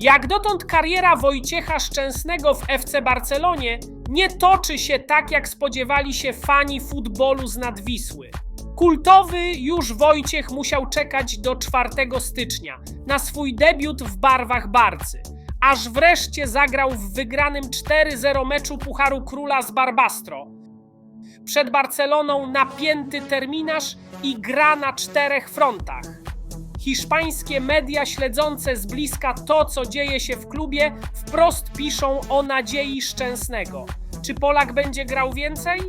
Jak dotąd kariera Wojciecha Szczęsnego w FC Barcelonie nie toczy się tak, jak spodziewali się fani futbolu z nadwisły. Kultowy już Wojciech musiał czekać do 4 stycznia na swój debiut w barwach Barcy, aż wreszcie zagrał w wygranym 4-0 meczu Pucharu Króla z Barbastro. Przed Barceloną napięty terminarz i gra na czterech frontach. Hiszpańskie media śledzące z bliska to, co dzieje się w klubie, wprost piszą o nadziei Szczęsnego. Czy Polak będzie grał więcej?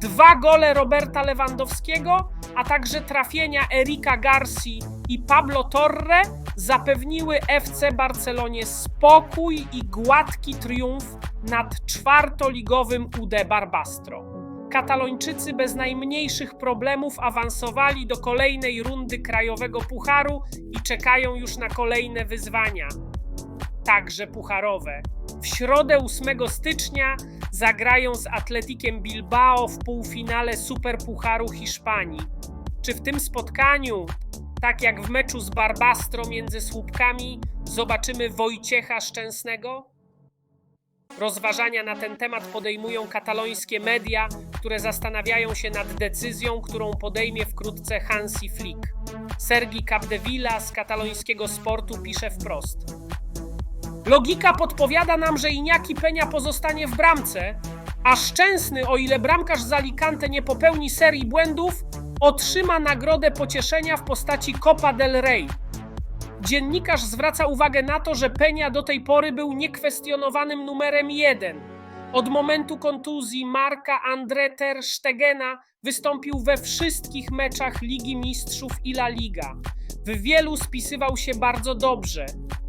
Dwa gole Roberta Lewandowskiego, a także trafienia Erika Garci i Pablo Torre zapewniły FC Barcelonie spokój i gładki triumf nad czwartoligowym UD Barbastro. Katalończycy bez najmniejszych problemów awansowali do kolejnej rundy krajowego pucharu i czekają już na kolejne wyzwania, także pucharowe. W środę 8 stycznia zagrają z Atletikiem Bilbao w półfinale Superpucharu Hiszpanii. Czy w tym spotkaniu, tak jak w meczu z Barbastro między słupkami, zobaczymy Wojciecha Szczęsnego? Rozważania na ten temat podejmują katalońskie media, które zastanawiają się nad decyzją, którą podejmie wkrótce Hansi Flick. Sergi Capdevila z katalońskiego sportu pisze wprost. Logika podpowiada nam, że Iniaki Peña pozostanie w bramce, a Szczęsny, o ile bramkarz z Alicante nie popełni serii błędów, otrzyma nagrodę pocieszenia w postaci Copa del Rey. Dziennikarz zwraca uwagę na to, że Peña do tej pory był niekwestionowanym numerem jeden. Od momentu kontuzji Marka André ter Stegena wystąpił we wszystkich meczach Ligi Mistrzów i La Liga. W wielu spisywał się bardzo dobrze.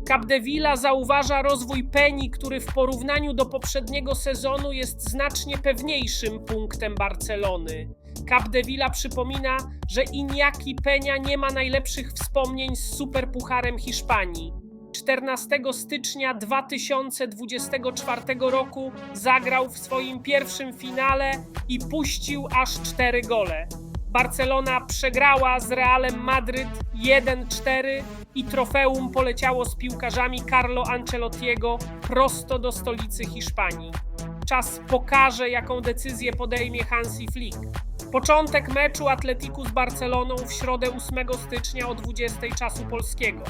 Capdevila zauważa rozwój Peni, który w porównaniu do poprzedniego sezonu jest znacznie pewniejszym punktem Barcelony. Capdevila przypomina, że Iñaki Peña nie ma najlepszych wspomnień z Superpucharem Hiszpanii. 14 stycznia 2024 roku zagrał w swoim pierwszym finale i puścił aż 4 gole. Barcelona przegrała z Realem Madryt 1-4 i trofeum poleciało z piłkarzami Carlo Ancelottiego prosto do stolicy Hiszpanii. Czas pokaże, jaką decyzję podejmie Hansi Flick. Początek meczu Atletiku z Barceloną w środę 8 stycznia o 20 czasu polskiego.